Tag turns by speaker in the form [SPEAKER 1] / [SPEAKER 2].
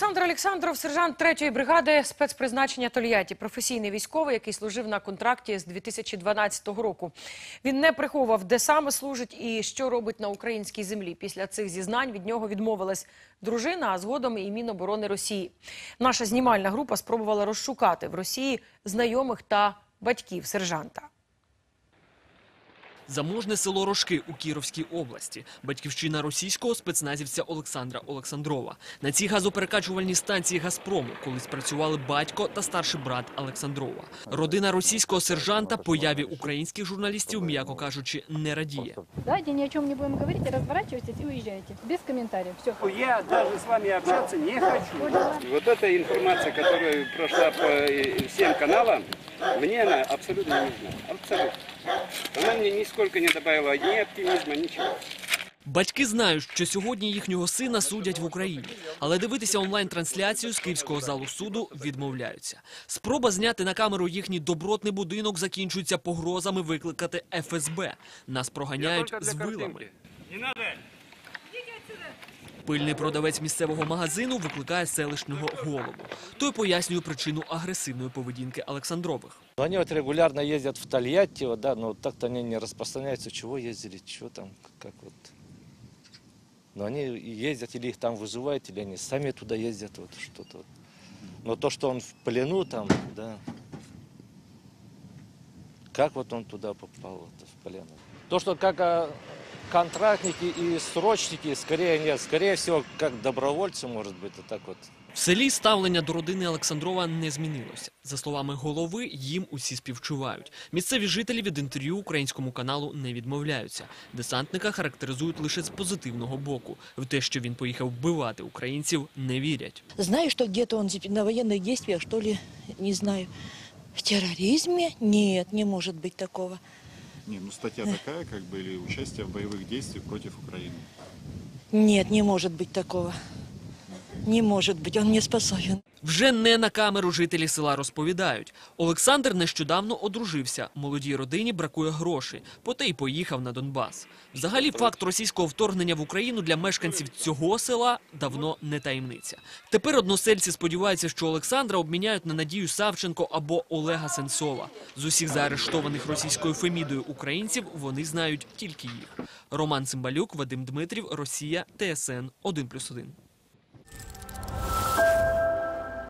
[SPEAKER 1] Олександр Олександров, сержант 3-ї бригади спецпризначення Тольятті, професійний військовий, який служив на контракті з 2012 року. Він не приховував, де саме служить і що робить на українській землі. Після цих зізнань від нього відмовилась дружина, а згодом і Міноборони Росії. Наша знімальна група спробувала розшукати в Росії знайомих та батьків сержанта.
[SPEAKER 2] Заможне село Рожки у Кіровській області. Батьківщина російського спецназівця Олександра Олександрова. На цій газоперекачувальній станції Газпрому колись працювали батько та старший брат Олександрова. Родина російського сержанта появі українських журналістів, м'яко кажучи, не радіє.
[SPEAKER 3] Давайте ни о чем не будем говорить, разворачивайтесь и уезжайте. Без комментариев. Все.
[SPEAKER 4] Я даже с вами общаться не хочу. Вот эта информация, которая прошла по всем каналам, мне она абсолютно не нужна. Абсолютно. Она мне нисколько не добавило ни оптимизма, ничего.
[SPEAKER 2] Батьки знають, що сьогодні їхнього сина судять в Україні, але дивитися онлайн-трансляцію з київського залу суду відмовляються. Спроба зняти на камеру їхній добротний будинок закінчується погрозами викликати ФСБ. Нас проганяють з вилами.
[SPEAKER 4] Не.
[SPEAKER 2] Пильний продавець місцевого магазину викликає селищного голову. Той пояснює причину агресивної поведінки Олександрових.
[SPEAKER 5] Ну, Они вот регулярно ездят в Тольятти, вот, да, вот так-то они не распространяются, чего ездили, что там, как вот. Но они и ездят, или их там вызывают, или они сами туда ездят, вот что-то. вот. Но то, что он в плену там, да. Как вот он туда попал, вот, в плен? То, как а, контрактники и срочники, скорее нет, скорее всего, как добровольцы, может быть, и так вот.
[SPEAKER 2] В селі ставлення до родини Олександрова не змінилося. За словами голови, їм усі співчувають. Місцеві жителі від інтерв'ю українському каналу не відмовляються. Десантника характеризують лише з позитивного боку. В те, що він поїхав вбивати українців, не вірять.
[SPEAKER 6] Знаю, что где-то он на военных действиях, что ли, не знаю. В терроризме? Нет, не может быть такого.
[SPEAKER 7] Не, ну статья такая, как бы, или участие в боевых действиях против Украины.
[SPEAKER 6] Нет, не может быть такого. Не может быть, он не способен.
[SPEAKER 2] Вже не на камеру жителі села розповідають. Олександр нещодавно одружився. Молодій родині бракує грошей, поте й поїхав на Донбас. Взагалі, факт російського вторгнення в Україну для мешканців цього села давно не таємниця. Тепер односельці сподіваються, що Олександра обміняють на Надію Савченко або Олега Сенцова. З усіх заарештованих російською фемідою українців вони знають тільки їх. Роман Цимбалюк, Вадим Дмитрів, Росія, ТСН 1+,1.